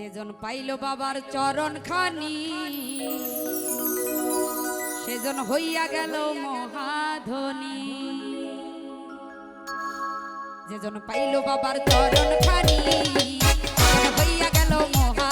যেজন পাইল বাবার চরণ খানি, সেজন হইয়া গেল মহাধনি। যেজন পাইল বাবার চরণ খানি হইয়া গেল মহা